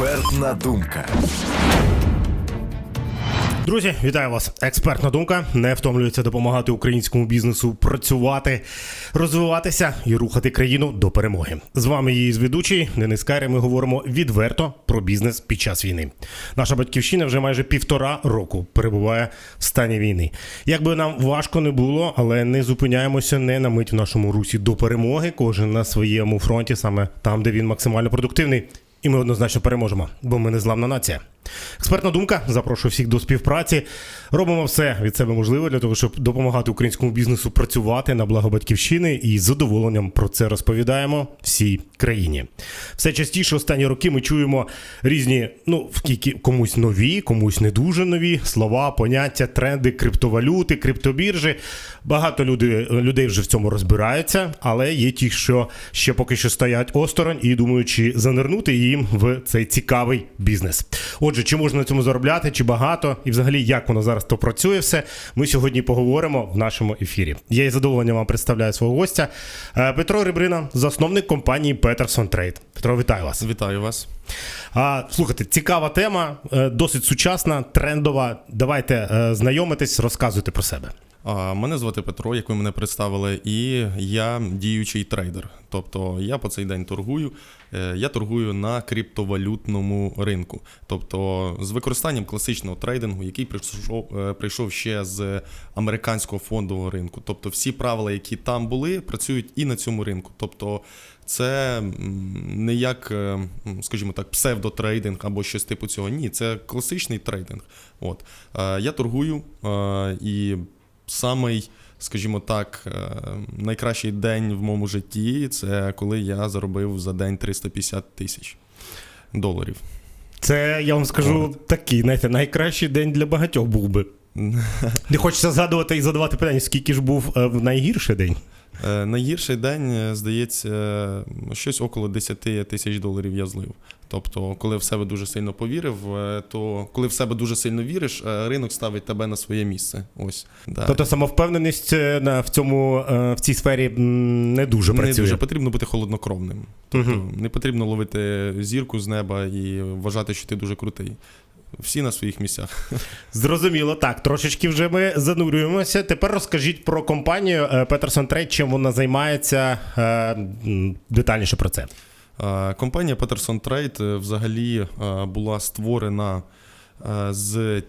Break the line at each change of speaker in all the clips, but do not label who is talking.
Експертна думка.
Друзі, вітаю вас! Експертна думка не втомлюється допомагати українському бізнесу працювати, розвиватися і рухати країну до перемоги. З вами її зведучий Денис Кайре. Ми говоримо відверто про бізнес під час війни. Наша батьківщина вже майже півтора року перебуває в стані війни. Як би нам важко не було, але не зупиняємося не на мить в нашому русі до перемоги. Кожен на своєму фронті, саме там, де він максимально продуктивний. І ми однозначно переможемо, бо ми не зламна нація. Експертна думка. Запрошую всіх до співпраці. Робимо все від себе можливе для того, щоб допомагати українському бізнесу працювати на благо батьківщини і з задоволенням про це розповідаємо всій країні. Все частіше останні роки ми чуємо різні, ну комусь нові, комусь не дуже нові слова, поняття, тренди, криптовалюти, криптобіржі. Багато люди, людей вже в цьому розбираються, але є ті, що ще поки що стоять осторонь і думають, чи занирнути їм в цей цікавий бізнес. Отже, чи можна на цьому заробляти, чи багато, і взагалі як воно зараз то працює все. Ми сьогодні поговоримо в нашому ефірі. Я із задоволенням вам представляю свого гостя Е, Петро Рибрина, засновник компанії Peterson Trade. Петро, вітаю вас.
Вітаю вас.
А, слухайте, цікава тема, е, досить сучасна, трендова. Давайте е, знайомитись, розказуйте про себе.
Мене звати Петро, як ви мене представили, і я діючий трейдер. Тобто я по цей день торгую. Е, Я торгую на криптовалютному ринку, тобто з використанням класичного трейдингу, який прийшов, е, прийшов ще з американського фондового ринку. Тобто всі правила, які там були, працюють і на цьому ринку. Тобто це не як, е, скажімо так, псевдотрейдинг або щось типу цього. Ні, це класичний трейдинг. От. Я торгую і самий, скажімо так, е, найкращий день в моєму житті це коли я заробив за день 350 тисяч доларів.
Це я вам скажу такий, знаєте, найкращий день для багатьох був би. Не хочеться згадувати і задавати питання, скільки ж був е, в найгірший день.
Е, Найгірший день, здається, щось около 10 тисяч доларів я злив. Тобто, коли в себе дуже сильно повірив, е, то коли в себе дуже сильно віриш, е, ринок ставить тебе на своє місце. Ось. Да.
Тобто самовпевненість е, в цьому в цій сфері не дуже
Не
працює.
дуже потрібно бути холоднокровним. Тобто не потрібно ловити зірку з неба і вважати, що ти дуже крутий. Всі на своїх місцях.
Зрозуміло, так. Трошечки вже ми занурюємося. Тепер розкажіть про компанію Peterson Trade, чим вона займається детальніше про це.
Е, Компанія Peterson Trade е, взагалі е, була створена з.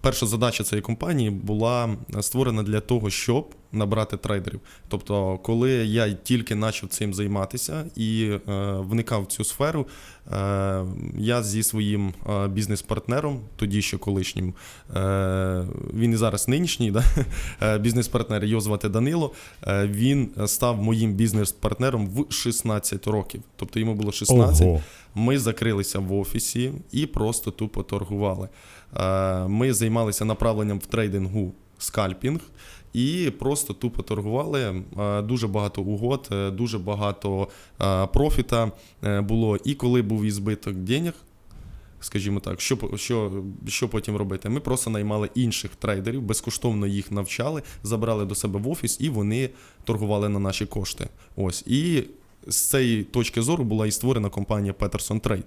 Перша задача цієї компанії була створена для того, щоб набрати трейдерів. Тобто, коли я тільки почав цим займатися і е, вникав в цю сферу, е, я зі своїм е, бізнес-партнером, тоді ще колишнім, е, він і зараз нинішній, да? е, бізнес-партнер, його звати Данило. Е, він став моїм бізнес-партнером в 16 років. Тобто йому було 16.
Ого.
Ми закрилися в офісі і просто тупо торгували. Е, Ми займалися направленням в трейдингу скальпінг. І просто тупо торгували. Е, Дуже багато угод, е, дуже багато профіта було. І коли був ізбиток денег, скажімо так, що, що, що потім робити? Ми просто наймали інших трейдерів, безкоштовно їх навчали, забрали до себе в офіс, і вони торгували на наші кошти. Ось. І з цієї точки зору була і створена компанія Peterson Trade.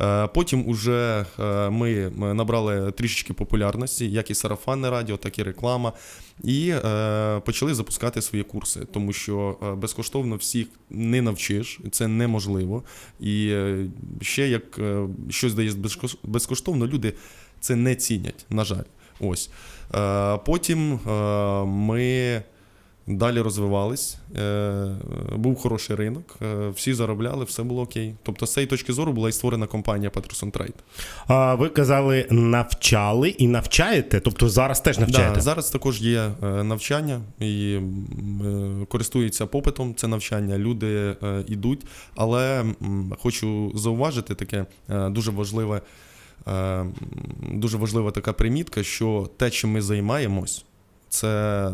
Е, Потім уже е, ми ми набрали трішечки популярності, як і сарафанне радіо, так і реклама. І е, почали запускати свої курси, тому що е, безкоштовно всіх не навчиш, це неможливо. І е, ще як е, щось дає безкоштовно, люди це не цінять, на жаль. Ось. Е, потім е, ми далі розвивались, е, був хороший ринок, е, всі заробляли, все було окей. Тобто, з цієї точки зору була і створена компанія Peterson Trade.
А ви казали, навчали і навчаєте, тобто зараз теж навчаєте.
Да, зараз також є е, навчання і м, користуються попитом це навчання. Люди йдуть, але хочу зауважити таке дуже важливе, дуже важлива така примітка, що те, чим ми займаємось. Це,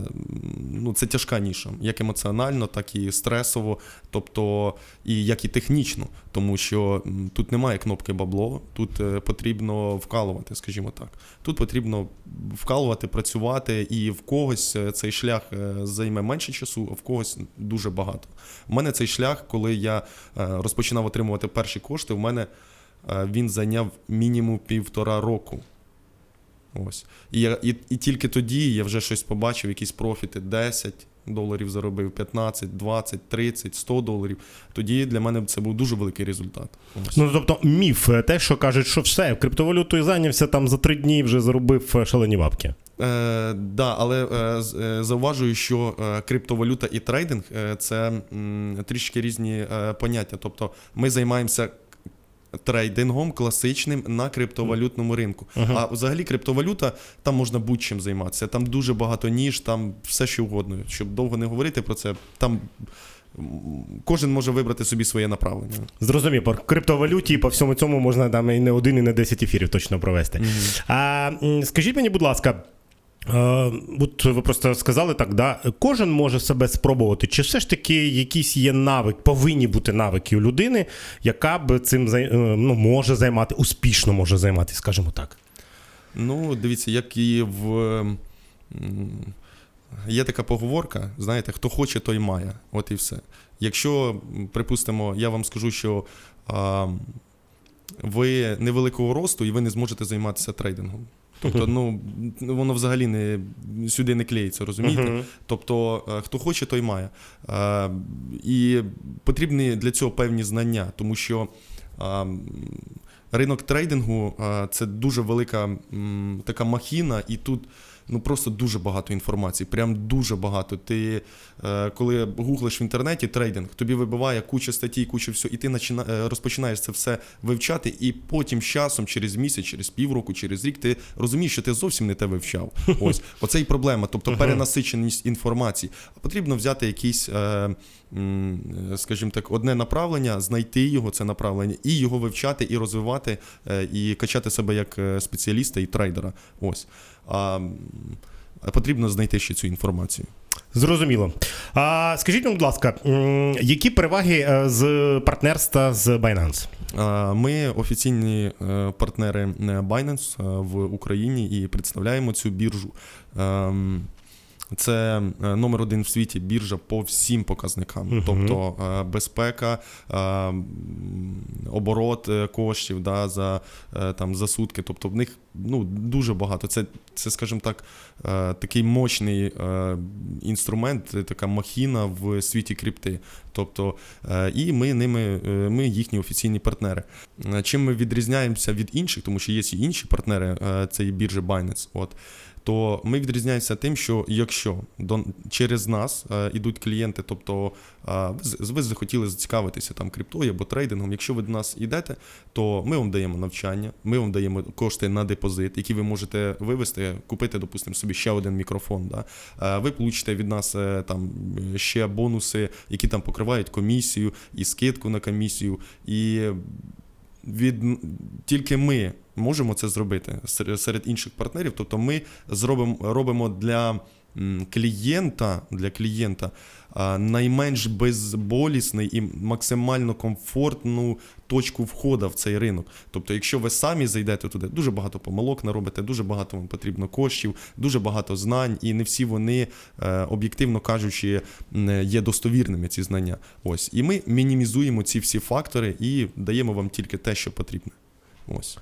ну, це тяжка ніша, як емоціонально, так і стресово, тобто і як і технічно, тому що тут немає кнопки бабло, тут е, потрібно вкалувати, скажімо так. Тут потрібно вкалувати, працювати, і в когось е, цей шлях е, займе менше часу, а в когось дуже багато. У мене цей шлях, коли я розпочинав отримувати перші кошти, в мене він зайняв мінімум півтора року. Ось. І, я, і, і тільки тоді я вже щось побачив, якісь профіти 10 доларів заробив, 15, 20, 30, 100 доларів. Тоді для мене це був дуже великий результат. Ось.
Ну тобто міф, е, те, що кажуть, що все, криптовалютою зайнявся там за три дні вже заробив е, шалені бабки.
Е, да, але е, е, зауважую, що е, криптовалюта і трейдинг е, це м, трішки різні е, поняття. Тобто ми займаємося трейдингом класичним на криптовалютному ринку. А взагалі криптовалюта там можна будь-чим займатися. Там дуже багато ніж, там все що угодно. Щоб довго не говорити про це, там кожен може вибрати собі своє направлення.
Зрозумів, по криптовалюті і по всьому цьому можна там і не один, і не 10 ефірів точно провести. А скажіть мені, будь ласка. Е, от ви просто сказали так, да? кожен може себе спробувати. Чи все ж таки якісь є навик, повинні бути навики у людини, яка б цим е, ну, може займати, успішно може займати, скажімо так.
Ну, дивіться, як і в. Є така поговорка, знаєте, хто хоче, той має. От і все. Якщо, припустимо, я вам скажу, що а, ви невеликого росту і ви не зможете займатися трейдингом. Тобто, ну, воно взагалі не, сюди не клеїться, розумієте? Тобто, е, хто хоче, той має. Е, І потрібні для цього певні знання, тому що а, ринок трейдингу це дуже велика така махіна, і тут ну просто дуже багато інформації. Прям дуже багато. Ти е, коли гуглиш в інтернеті трейдинг, тобі вибиває куча статей, куча всього, і ти начина- е, розпочинаєш це все вивчати, і потім з часом, через місяць, через півроку, через рік, ти розумієш, що ти зовсім не те вивчав. Ось оце і проблема, тобто перенасиченість інформації. А потрібно взяти якийсь, е, скажімо так, одне направлення, знайти його, це направлення, і його вивчати, і розвивати, е, і качати себе як е, спеціаліста і трейдера. Ось. А, потрібно знайти ще цю інформацію.
Зрозуміло. А скажіть, мені, будь ласка, які переваги е, з партнерства з Binance?
Ми офіційні е, партнери е, Binance е, в Україні і представляємо цю біржу. Це е, номер один в світі біржа по всім показникам,
Мгм.
тобто е, безпека, е, оборот коштів да, за, там, за сутки. Тобто в них ну, дуже багато. Це, це скажімо так, е, такий мощний е, інструмент, така махіна в світі крипти. Тобто, е, і ми ними, ми їхні офіційні партнери. Чим ми відрізняємося від інших, тому що є і інші партнери е, цієї біржі Binance. От. То ми відрізняємося тим, що якщо до, через нас е, ідуть клієнти, тобто е, ви захотіли зацікавитися там криптою або трейдингом, якщо ви до нас йдете, то ми вам даємо навчання, ми вам даємо кошти на депозит, які ви можете вивести, купити, допустимо, собі ще один мікрофон. Да? Е, Ви получите від нас е, там ще бонуси, які там покривають комісію і скидку на комісію. І від тільки ми можемо це зробити серед, інших партнерів. Тобто, ми зробимо робимо для клієнта для клієнта найменш безболісний і максимально комфортну точку входу в цей ринок. Тобто, якщо ви самі зайдете туди, дуже багато помилок наробите, дуже багато вам потрібно коштів, дуже багато знань, і не всі вони, е, об'єктивно кажучи, є достовірними ці знання. Ось і ми мінімізуємо ці всі фактори і даємо вам тільки те, що потрібно. Ось.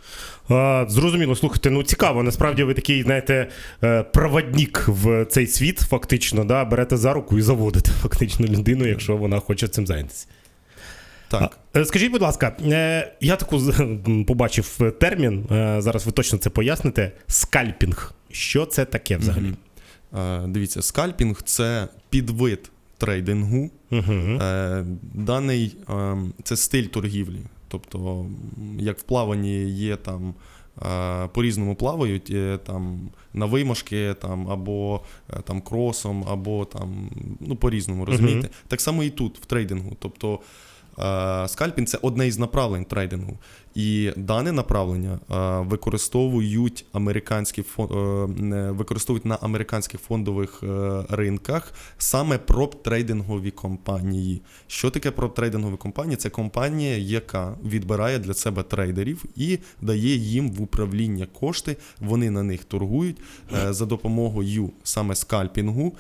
А, зрозуміло, слухайте, ну цікаво. Насправді ви такий, знаєте, е, проводник в цей світ, фактично, да, берете за руку і заводите фактично людину, якщо вона хоче цим зайнятися.
Так.
А, е, Скажіть, будь ласка, е, я таку побачив термін. Зараз ви точно це поясните. Скальпінг. Що це таке взагалі?
Е, Дивіться, скальпінг це підвид трейдингу.
Угу.
Даний е, це стиль торгівлі. Тобто, як в плаванні є там. е, По-різному плавають е, там на вимашки, там або е, там кросом, або там ну по-різному, розумієте? Так само і тут, в трейдингу. Тобто скальпінг це одне із направлень трейдингу. І дане направлення е, використовують американські е, використовують на американських фондових е, ринках саме проп-трейдингові компанії. Що таке проп-трейдингові компанії? Це компанія, яка відбирає для себе трейдерів і дає їм в управління кошти. Вони на них торгують за допомогою саме скальпінгу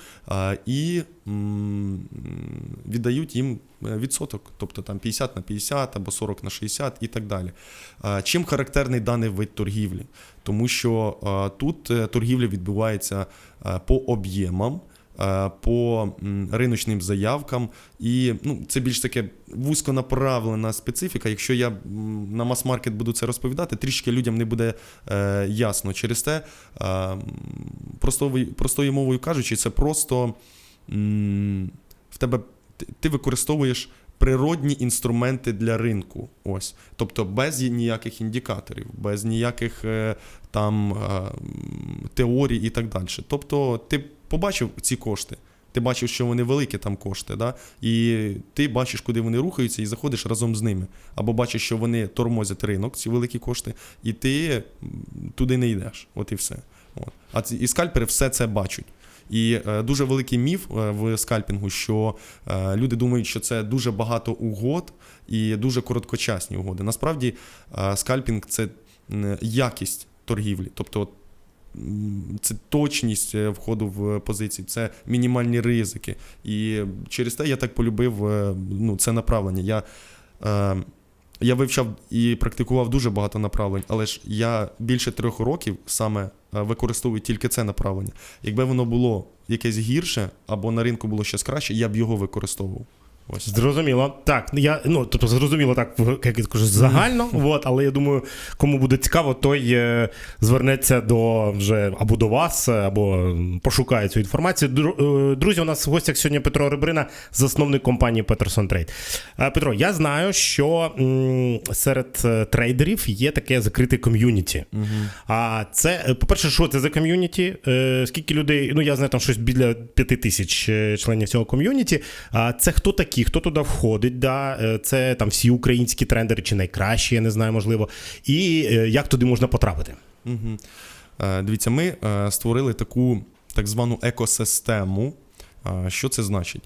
і віддають їм відсоток, тобто там 50 на 50 або 40 на 60 і так далі. Е, Чим характерний даний вид торгівлі? Тому що е, тут е, торгівля відбувається по об'ємам. По риночним заявкам, і ну, це більш таке вузьконаправлена специфіка. Якщо я на мас-маркет буду це розповідати, трішки людям не буде ясно. Через те, простою, простою мовою кажучи, це просто в тебе ти використовуєш природні інструменти для ринку. Ось. Тобто без ніяких індикаторів, без ніяких е, там е, теорій і так далі. Тобто, ти побачив ці кошти. Ти бачив, що вони великі там кошти, да? і ти бачиш, куди вони рухаються, і заходиш разом з ними. Або бачиш, що вони тормозять ринок, ці великі кошти, і ти туди не йдеш. От і все. От. А ці, і скальпери все це бачать. І е, дуже великий міф е, в скальпінгу, що е, люди думають, що це дуже багато угод і дуже короткочасні угоди. Насправді, скальпінг це якість торгівлі. Тобто, це точність входу в позиції, це мінімальні ризики. І через те я так полюбив ну, це направлення. Я, е, я вивчав і практикував дуже багато направлень, але ж я більше трьох років саме е, використовую тільки це направлення. Якби воно було якесь гірше, або на ринку було щось краще, я б його використовував. Ось.
Зрозуміло. Так, я ну тобто зрозуміло так, як я кажу, загально. от, але я думаю, кому буде цікаво, той е, звернеться до вже або до вас, або пошукає цю інформацію. Дру- е, Друзі, у нас в гостях сьогодні Петро Рибрина, засновник компанії Peterson Trade. Е, Петро, я знаю, що м, серед е, трейдерів є таке закрите ком'юніті. А це, е, по-перше, що це за ком'юніті? Скільки людей? Ну, я знаю, там щось біля п'яти тисяч членів цього ком'юніті. А це хто такі? Хто туди входить? Да? Е, Це там всі українські трендери чи найкращі, я не знаю, можливо. І е, як туди можна потрапити?
Угу. Дивіться, ми створили таку так звану екосистему. Що це значить?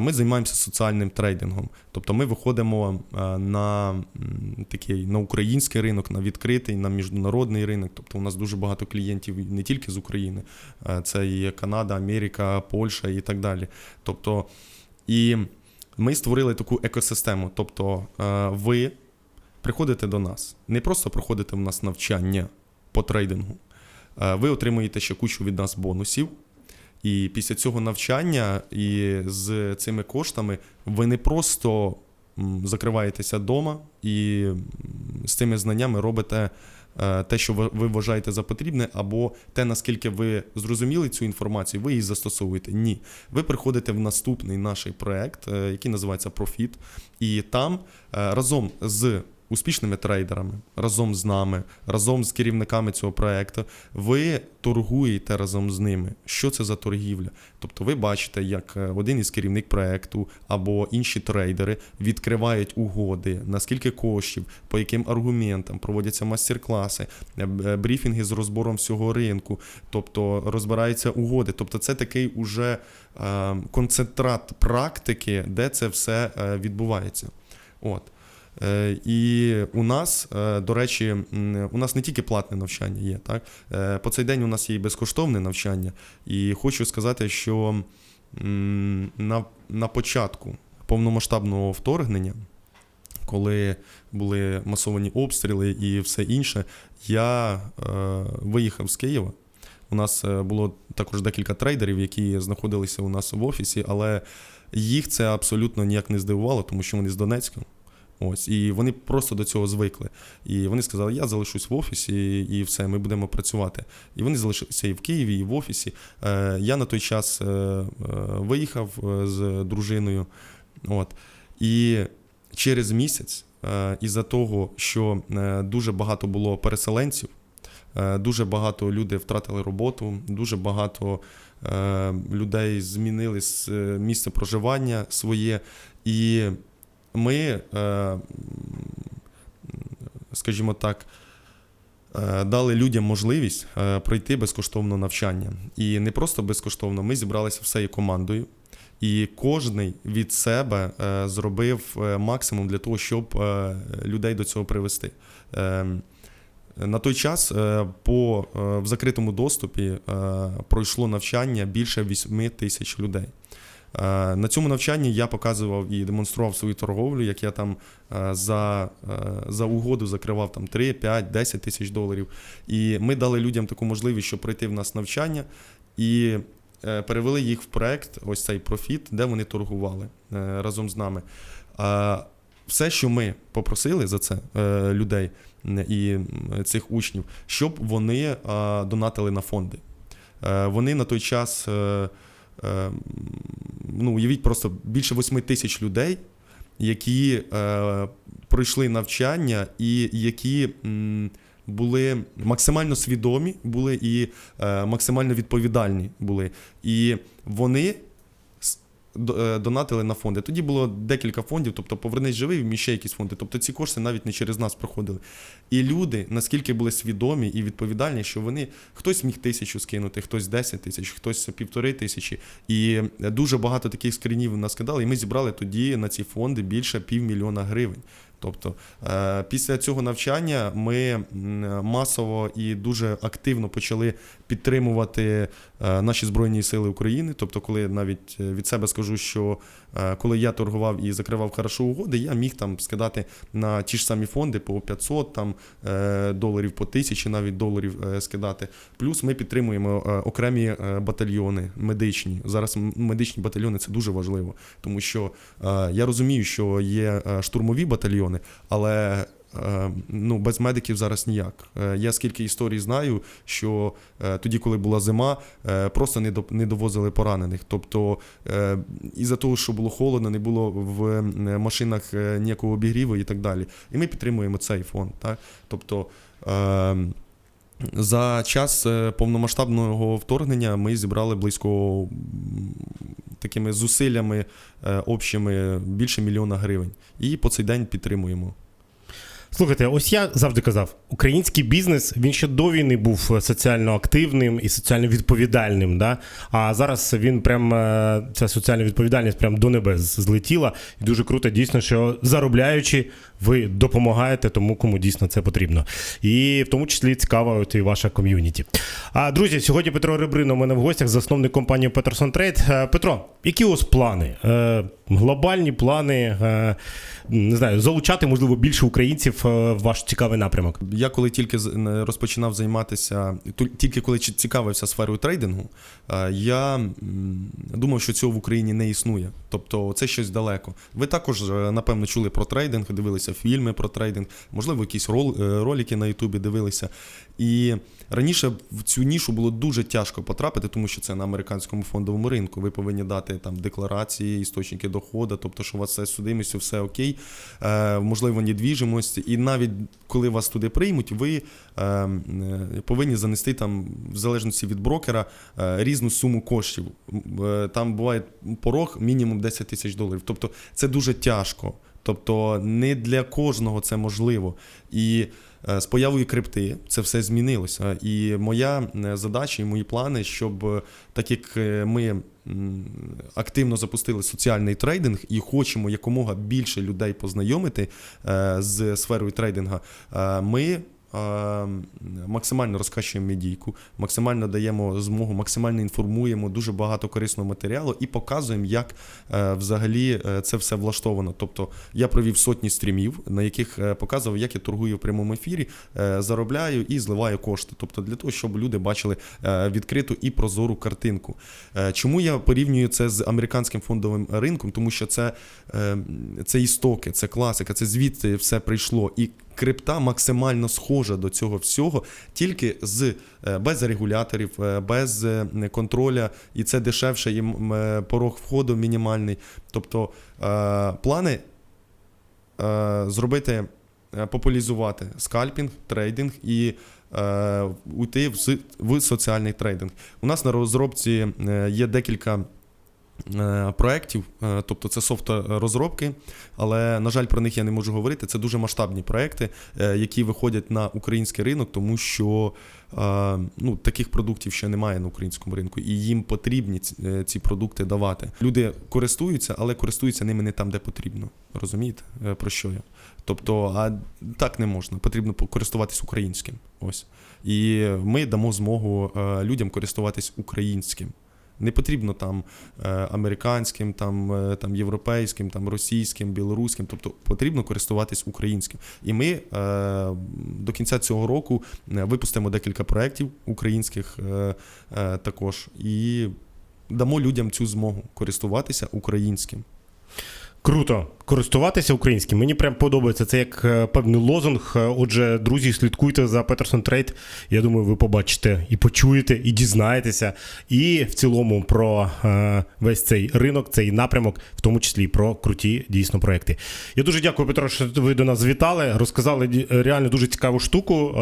Ми займаємося соціальним трейдингом. Тобто ми виходимо на такий на український ринок, на відкритий, на міжнародний ринок. Тобто у нас дуже багато клієнтів не тільки з України, це і Канада, Америка, Польща і так далі. Тобто, і ми створили таку екосистему. Тобто, е, ви приходите до нас, не просто проходите в нас навчання по трейдингу, е, ви отримуєте ще кучу від нас бонусів. І після цього навчання і з цими коштами ви не просто закриваєтеся вдома і з цими знаннями робите те, що ви ви вважаєте за потрібне, або те, наскільки ви зрозуміли цю інформацію, ви її застосовуєте. Ні. Ви приходите в наступний наш проект, е, який називається Profit, і там е, разом з успішними трейдерами, разом з нами, разом з керівниками цього проекту, ви торгуєте разом з ними. Що це за торгівля? Тобто ви бачите, як е, один із керівник проекту або інші трейдери відкривають угоди, наскільки коштів, по яким аргументам проводяться мастер-класи, е, е, брифінги з розбором всього ринку, тобто розбираються угоди. Тобто, це такий уже концентрат практики, де це все відбувається. От. Е, І у нас, е, до речі, у нас не тільки платне навчання є. Так? Е, По цей день у нас є і безкоштовне навчання. І хочу сказати, що на, на початку повномасштабного вторгнення, коли були масовані обстріли і все інше, я е, виїхав з Києва. У нас було також декілька трейдерів, які знаходилися у нас в офісі, але їх це абсолютно ніяк не здивувало, тому що вони з Донецька. Ось, і вони просто до цього звикли. І вони сказали, я залишусь в офісі, і все, ми будемо працювати. І вони залишилися і в Києві, і в офісі. Е, я на той час е, е, виїхав з дружиною. От. І через місяць, із-за того, що дуже багато було переселенців, дуже багато людей втратили роботу, дуже багато людей змінили місце проживання своє. І ми, е, скажімо так, е, дали людям можливість е, пройти безкоштовне навчання. І не просто безкоштовно, ми зібралися всією командою. І кожний від себе зробив максимум для того, щоб людей до цього привести. Е, на той час по, в закритому доступі пройшло навчання більше 8 тисяч людей. Е, На цьому навчанні я показував і демонстрував свою торговлю, як я там е, за, е, за угоду закривав там 3, 5, 10 тисяч доларів. І ми дали людям таку можливість, щоб пройти в нас навчання і перевели їх в проект, ось цей профіт, де вони торгували разом з нами. Все, що ми попросили за це людей і цих учнів, щоб вони донатили на фонди. Вони на той час, ну, уявіть просто більше 8 тисяч людей, які е, пройшли навчання і які були максимально свідомі, були і е, максимально відповідальні були. І вони е, донатили на фонди. Тоді було декілька фондів, тобто повернись живий, ще якісь фонди. Тобто ці кошти навіть не через нас проходили. І люди наскільки були свідомі і відповідальні, що вони хтось міг тисячу скинути, хтось 10 тисяч, хтось півтори тисячі. І дуже багато таких скринів нас кидали. І ми зібрали тоді на ці фонди більше півмільйона гривень. Тобто е, після цього навчання ми масово і дуже активно почали підтримувати е, наші Збройні Сили України. Тобто, коли навіть е, від себе скажу, що е, коли я торгував і закривав хорошо угоди, я міг там скидати на ті ж самі фонди по 500 там, е, доларів, по 1000 навіть доларів е, скидати. Плюс ми підтримуємо е, окремі е, батальйони медичні. Зараз медичні батальйони це дуже важливо, тому що е, я розумію, що є е, штурмові батальйони, але е, ну, без медиків зараз ніяк. Е, Я скільки історій знаю, що е, тоді, коли була зима, е, просто не, довозили поранених. Тобто, е, із-за того, що було холодно, не було в е, машинах е, ніякого обігріву і так далі. І ми підтримуємо цей фонд. Так? Тобто, е, за час е, повномасштабного вторгнення ми зібрали близько такими зусиллями е, общими більше мільйона гривень. І по цей день підтримуємо.
Слухайте, ось я завжди казав, український бізнес він ще до війни був е, соціально активним і соціально відповідальним. Да? А зараз він прям е, ця соціальна відповідальність прям до небес злетіла. І дуже круто, дійсно, що заробляючи, ви допомагаєте тому, кому дійсно це потрібно. І в тому числі цікава от і ваша ком'юніті. А друзі, сьогодні Петро Ребрино у мене в гостях, засновник компанії Peterson Trade. Е, Петро, які у вас плани? Е, глобальні плани, е, не знаю, залучати, можливо, більше українців е, в ваш цікавий напрямок.
Я коли тільки розпочинав займатися, тільки коли цікавився сферою трейдингу, е, я думав, що цього в Україні не існує. Тобто це щось далеко. Ви також, е, напевно, чули про трейдинг, дивилися фільми про трейдинг, можливо, якісь рол, ролики на Ютубі дивилися. І раніше в цю нішу було дуже тяжко потрапити, тому що це на американському фондовому ринку. Ви повинні дати там декларації, істочники доходу, тобто, що у вас все судимістю, все окей, е, можливо, недвіжимость. І навіть коли вас туди приймуть, ви е, е, повинні занести там, в залежності від брокера, е, різну суму коштів. Е, Там буває порог мінімум 10 тисяч доларів. Тобто це дуже тяжко. Тобто не для кожного це можливо. І з появою крипти це все змінилося. І моя е, задача і мої плани, щоб е, так як е, ми активно запустили соціальний трейдинг і хочемо якомога більше людей познайомити е, з сферою трейдинга, е, ми. Максимально розкачуємо медійку, максимально даємо змогу, максимально інформуємо дуже багато корисного матеріалу і показуємо, як е, взагалі е, це все влаштовано. Тобто я провів сотні стрімів, на яких е, показував, як я торгую в прямому ефірі, заробляю і зливаю кошти. Тобто для того, щоб люди бачили відкриту і прозору картинку. Чому я порівнюю це з американським фондовим ринком? Тому що це, це істоки, це класика, це звідти все прийшло. І крипта максимально схожа до цього всього, тільки з е, без регуляторів, е, без е, контроля, і це дешевше, і м, е, порог входу мінімальний. Тобто плани зробити, популяризувати скальпінг, трейдинг і уйти в, соціальний трейдинг. У нас на розробці є декілька. Е, Проєктів, е, тобто це софт розробки, але на жаль, про них я не можу говорити. Це дуже масштабні проекти, е, які виходять на український ринок, тому що ну, таких продуктів ще немає на українському ринку, і їм потрібні ці, продукти давати. Люди користуються, але користуються ними не там, де потрібно. Розумієте, про що я? Тобто, а так не можна. Потрібно користуватись українським. Ось. І ми дамо змогу людям користуватись українським. Не потрібно там е, американським, там, е, там європейським, там російським, білоруським. Тобто потрібно користуватись українським. І ми е, до кінця цього року випустимо декілька проєктів українських також і дамо людям цю змогу користуватися українським.
Круто користуватися українським. Мені прям подобається це як е, певний лозунг. Е, Отже, друзі, слідкуйте за Peterson Trade. Я думаю, ви побачите і почуєте, і дізнаєтеся. І в цілому про е, весь цей ринок, цей напрямок, в тому числі про круті дійсно проекти. Я дуже дякую, Петро, що ви до нас завітали. Розказали реально дуже цікаву штуку.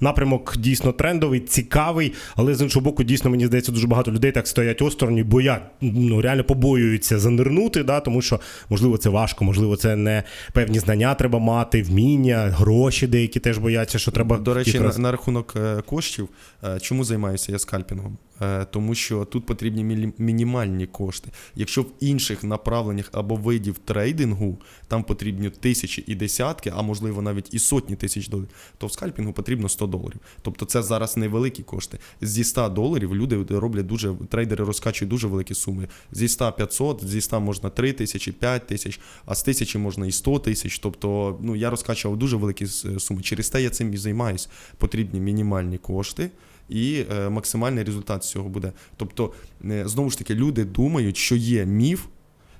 Напрямок дійсно трендовий, цікавий, але з іншого боку, дійсно мені здається, дуже багато людей так стоять осторонь, бо я ну реально побоюються занирнути, да, тому що можливо це важко, можливо, це не певні знання треба мати, вміння, гроші деякі теж бояться, що треба
До речі, на, на рахунок е, коштів, е, чому займаюся я скальпінгом? Е, Тому що тут потрібні мінімальні кошти. Якщо в інших направленнях або видів трейдингу там потрібні тисячі і десятки, а можливо навіть і сотні тисяч доларів, то в скальпінгу потрібно 100 доларів. Тобто це зараз невеликі кошти. Зі 100 доларів люди роблять дуже трейдери розкачують дуже великі суми. Зі 100 500, зі 100 можна 3 тисячі, 5 тисяч, а з тисячі можна і 100 тисяч. Тобто, ну я розкачував дуже великі суми. Через те я цим і займаюсь. Потрібні мінімальні кошти. І е, максимальний результат з цього буде. Тобто, е, знову ж таки, люди думають, що є міф,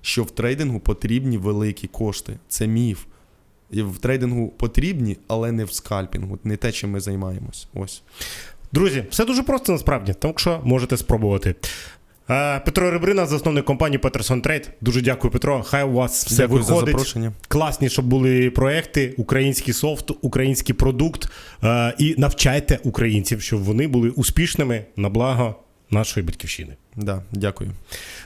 що в трейдингу потрібні великі кошти. Це міф. І в трейдингу потрібні, але не в скальпінгу, не те, чим ми займаємось. Ось.
Друзі, все дуже просто насправді, тому що можете спробувати. Е, Петро Ребрина, засновник компанії Peterson Trade. Дуже дякую, Петро. Хай у вас все
Дякую за
виходить.
запрошення.
Класні, щоб були проекти, український софт, український продукт. Е, і навчайте українців, щоб вони були успішними на благо нашої батьківщини.
Да, дякую.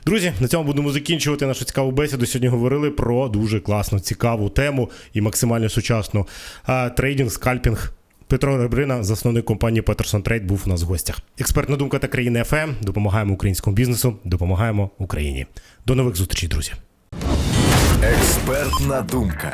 Друзі, на цьому будемо закінчувати нашу цікаву бесіду. Сьогодні говорили про дуже класну, цікаву тему і максимально сучасну а, трейдинг, скальпінг. Петро Ребрина, засновник компанії Peterson Trade, був у нас в гостях. Експертна думка та країни ФМ. Допомагаємо українському бізнесу, допомагаємо Україні. До нових зустрічей, друзі.
Експертна думка.